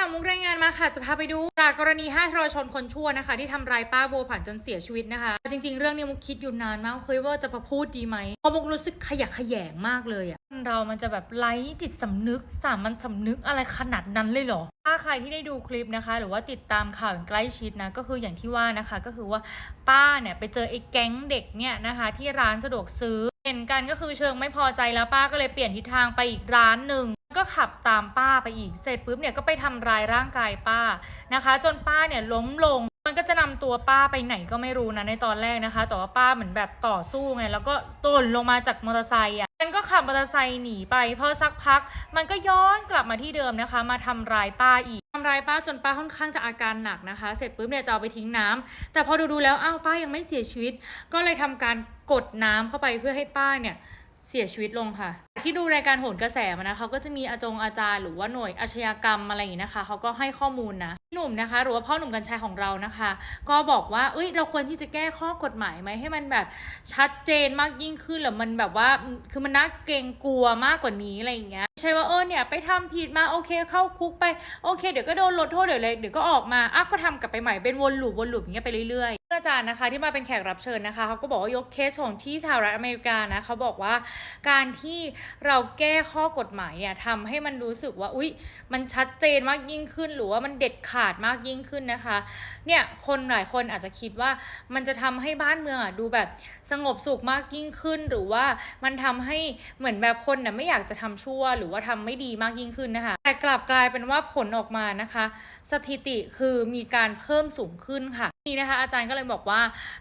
ค่ะมุกรายงานมาค่ะจะพาไปดูจากกรณีห้าทรชนคนชั่วนะคะ ที่ทำร้ายป้าโบวผันจนเสียชีวิตนะคะ จริง ๆ เรื่องนี้มุกคิดอยู่นานมากเฮ้ยว่าจะมาพูดดีไหมเพราะมุกรู้สึกขยะแขยงมากเลยอะเรามันจะแบบไร้จิตสำนึกสามัญสำนึกอะไรขนาดนั้นเลยเหรอถ้าใครที่ได้ดูคลิปนะคะ หรือว่าติดตามข่าวอย่างใกล้ชิดนะก็คืออย่างที่ว่านะคะ ก็คือว่าป้าเนี่ยไปเจอไอ้แก๊งเด็กเนี่ยนะคะ ที่ร้านสะดวกซื้อเห็นกันก็คือเชิงไม่พอใจแล้วป้าก็เลยเปลี่ยนทิศทางไปอีกร้านหนึ่ง ก็ขับตามป้าไปอีก เสร็จปุ๊บเนี่ยก็ไปทำร้ายร่างกายป้านะคะ จนป้าเนี่ยล้มลง มันก็จะนำตัวป้าไปไหนก็ไม่รู้นะในตอนแรกนะคะ แต่ว่าป้าเหมือนแบบต่อสู้ไง แล้วก็ตนลงมาจากมอเตอร์ไซค์อะมันก็ขับมอเตอร์ไซค์หนีไปพอสักพัก มันก็ย้อนกลับมาที่เดิมนะคะ มาทำร้ายป้าอีกทำร้ายป้าจนป้าค่อนข้างจะอาการหนักนะคะ เสร็จปุ๊บเนี่ยจะเอาไปทิ้งน้ำแต่พอดูๆแล้วอ้าวป้ายังไม่เสียชีวิต ก็เลยทำการกดน้ำเข้าไปเพื่อให้ป้าเนี่ยเสียชีวิตลงค่ะ ที่ดูรายการโหนกระแสมานะเขาก็จะมีอาจงอาจารย์หรือว่าหน่วยอาชญากรรมอะไรอย่างนี้นะคะเขาก็ให้ข้อมูลนะหนุ่มนะคะ หรือว่าพ่อหนุ่มกัญชัยของเรานะคะ ก็บอกว่าเอ้ยเราควรที่จะแก้ข้อกฎหมายไหมให้มันแบบชัดเจนมากยิ่งขึ้นหรือมันแบบว่าคือมันน่าเกรงกลัวมากกว่านี้อะไรอย่างเงี้ยใช่ว่าเออเนี่ยไปทำผิดมาโอเคเข้าคุกไปโอเค เดี๋ยวก็โดนลดโทษเดี๋ยวเลยเดี๋ยวก็ออกมาอะก็ทำกลับไปใหม่เป็นวนลูปวนลูปอย่างเงี้ยไปเรื่อย อาจารย์นะคะที่มาเป็นแขกรับเชิญนะคะเขาก็บอกว่ายกเคสของที่สหรัฐอเมริกานะเขาบอกว่าการที่เราแก้ข้อกฎหมายเนี่ยทำให้มันรู้สึกว่าอุ๊ยมันชัดเจนมากยิ่งขึ้น หรือว่ามันเด็ดขาดมากยิ่งขึ้นนะคะเนี่ยคนหลายคนอาจจะคิดว่ามันจะทำให้บ้านเมืองอะดูแบบสงบสุขมากยิ่งขึ้น หรือว่ามันทำให้เหมือนแบบคนน่ะไม่อยากจะทำชั่ว หรือว่าทำไม่ดีมากยิ่งขึ้นนะคะแต่กลับกลายเป็นว่าผลออกมานะคะ สถิติคือมีการเพิ่มสูงขึ้นค่ะนี่นะคะอาจารย์ก็เลยบอกว่า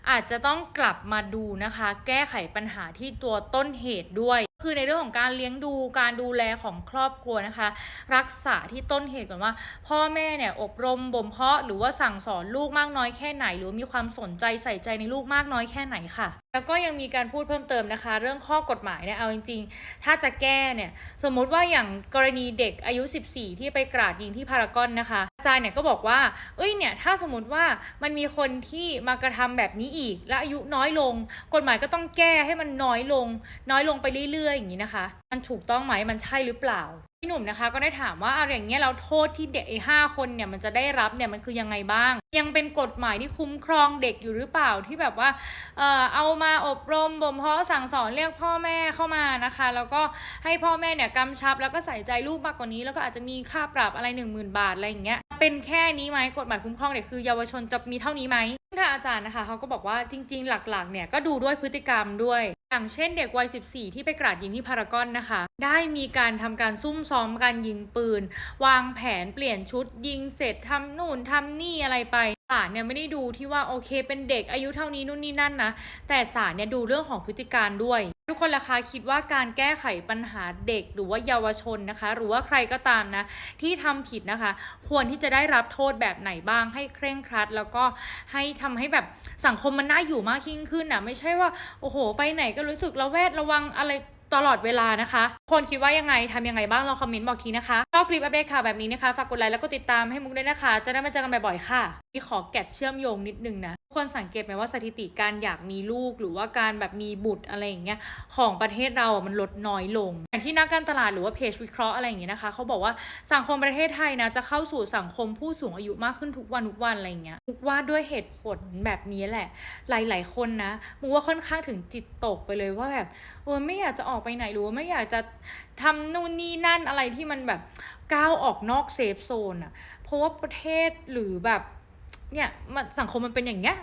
อาจจะต้องกลับมาดูนะคะ แก้ไขปัญหาที่ตัวต้นเหตุด้วย คือในเรื่องของการเลี้ยงดูการดูแลของครอบครัวนะคะ รักษาที่ต้นเหตุก่อนว่า พ่อแม่เนี่ยอบรมบ่มเพาะหรือว่าสั่งสอนลูกมากน้อยแค่ไหน หรือมีความสนใจใส่ใจในลูกมากน้อยแค่ไหนค่ะแล้วก็ยังมีการพูดเพิ่มเติมนะคะ เรื่องข้อกฎหมายเนี่ยเอาจริง ๆ ถ้าจะแก้เนี่ยสมมุติว่าอย่างกรณีเด็กอายุ 14 ที่ไปกราดยิงที่พารากอนนะคะ จารย์เนี่ยก็บอกว่า เอ้ยเนี่ยถ้าสมมติว่ามันมีคนที่มากระทำแบบนี้อีก และอายุน้อยลง กฎหมายก็ต้องแก้ให้มันน้อยลง น้อยลงไปเรื่อยๆอย่างนี้นะคะ มันถูกต้องไหมมันใช่หรือเปล่าพี่หนุ่มนะคะก็ได้ถามว่าอะไรอย่างเงี้ยเราโทษที่เด็กไอ้ห้าคนเนี่ยมันจะได้รับเนี่ยมันคือยังไงบ้าง ยังเป็นกฎหมายที่คุ้มครองเด็กอยู่หรือเปล่าที่แบบว่าเอ่อเอามาอบรมบ่มเพาะสั่งสอนเรียกพ่อแม่เข้ามานะคะ แล้วก็ให้พ่อแม่เนี่ยกำชับแล้วก็ใส่ใจลูกมากกว่านี้ แล้วก็อาจจะมีค่าปรับอะไรหนึ่งหมื่นบาทอะไรอย่างเงี้ยเป็นแค่นี้ไหมกฎหมายคุ้มครองเด็กคือเยาวชนจะมีเท่านี้ไหม ทางอาจารย์นะคะเขาก็บอกว่าจริง ๆ หลักๆ เนี่ยก็ดูด้วยพฤติกรรมด้วย อย่างเช่นเด็กวัย 14 ที่ไปกราดยิงที่พารากอนนะคะ ได้มีการทำการซุ่มซ้อมการยิงปืน วางแผนเปลี่ยนชุดยิงเสร็จทำนู่นทำนี่อะไรไป ศาลเนี่ยไม่ได้ดูที่ว่าโอเค เป็นเด็กอายุเท่านี้นู่นนี่นั่นนะแต่ศาลเนี่ยดูเรื่องของพฤติการด้วย ทุกคนราคาคิดว่าการแก้ไขปัญหาเด็กหรือว่าเยาวชนนะคะ หรือว่าใครก็ตามนะ ที่ทำผิดนะคะ ควรที่จะได้รับโทษแบบไหนบ้างให้เคร่งครัด แล้วก็ให้ทำให้แบบสังคมมันน่าอยู่มากยิ่งขึ้นอะไม่ใช่ว่าโอ้โห ไปไหนก็รู้สึกระแวดระวังอะไร ตลอดเวลานะคะ คนคิดว่ายังไงทำยังไงบ้างลองคอมเมนต์บอกทีนะคะชอบคลิปอัปเดตข่าวแบบนี้นะคะ ฝากกดไลค์แล้วก็ติดตามให้มุกด้วยนะคะ จะได้มาเจอกันบ่อยๆค่ะที่ขอแกะเชื่อมโยงนิดนึงนะคนสังเกตไหมว่าสถิติการอยากมีลูกหรือว่าการแบบมีบุตรอะไรอย่างเงี้ยของประเทศเราอะมันลดน้อยลง อย่างที่นักการตลาดหรือว่าเพจวิเคราะห์อะไรอย่างเงี้ยนะคะเขาบอกว่าสังคมประเทศไทยนะจะเข้าสู่สังคมผู้สูงอายุมากขึ้นทุกวันทุกวันอะไรอย่างเงี้ยมุกว่าด้วยเหตุผลแบบนี้แหละ หลาย ๆ คนนะมุกว่าค่อนข้างถึงจิตตกไปเลยว่าแบบเออไม่อยากจะออกไปไหนหรือว่าไม่อยากจะทำนู่นนี่นั่นอะไรที่มันแบบก้าวออกนอกเซฟโซนอะเพราะว่าประเทศหรือแบบ เนี่ยมันสังคมมันเป็นอย่างเงี้ย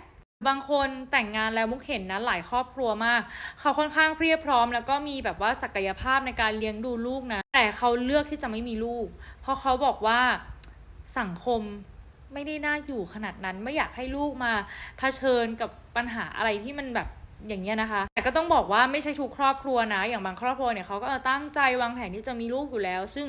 บางคนแต่งงานแล้วมุกเห็นนะหลายครอบครัวมาก เขาค่อนข้างเพรียบพร้อม แล้วก็มีแบบว่าศักยภาพในการเลี้ยงดูลูกนะ แต่เขาเลือกที่จะไม่มีลูก เพราะเขาบอกว่าสังคมไม่ได้น่าอยู่ขนาดนั้น ไม่อยากให้ลูกมาเผชิญกับปัญหาอะไรที่มันแบบ อย่างเงี้ยนะคะ แต่ก็ต้องบอกว่าไม่ใช่ทุกครอบครัวนะ อย่างบางครอบครัวเนี่ยเขาก็ตั้งใจวางแผนที่จะมีลูกอยู่แล้ว ซึ่ง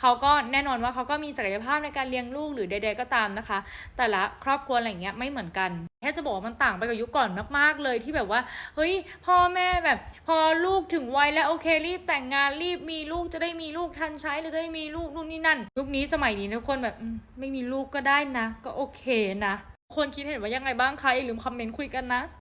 เขาก็แน่นอนว่าเขาก็มีศักยภาพในการเลี้ยงลูกหรือใด ๆก็ตามนะคะ แต่ละครอบครัวอะไรอย่างเงี้ยไม่เหมือนกันแค่จะบอกว่ามันต่างไปกับยุคก่อนมาก ๆ เลยที่แบบว่า เฮ้ย พ่อแม่แบบ พอลูกถึงวัยแล้วโอเครีบแต่งงานรีบมีลูกจะได้มีลูกทันใช้หรือจะได้มีลูกนู่นนี่นั่น ยุคนี้สมัยนี้ทุกคนแบบไม่มีลูกก็ได้นะ ก็โอเคนะ คนคิดเห็นว่ายังไงบ้างคะอย่าลืมคอมเมนต์คุยกันนะ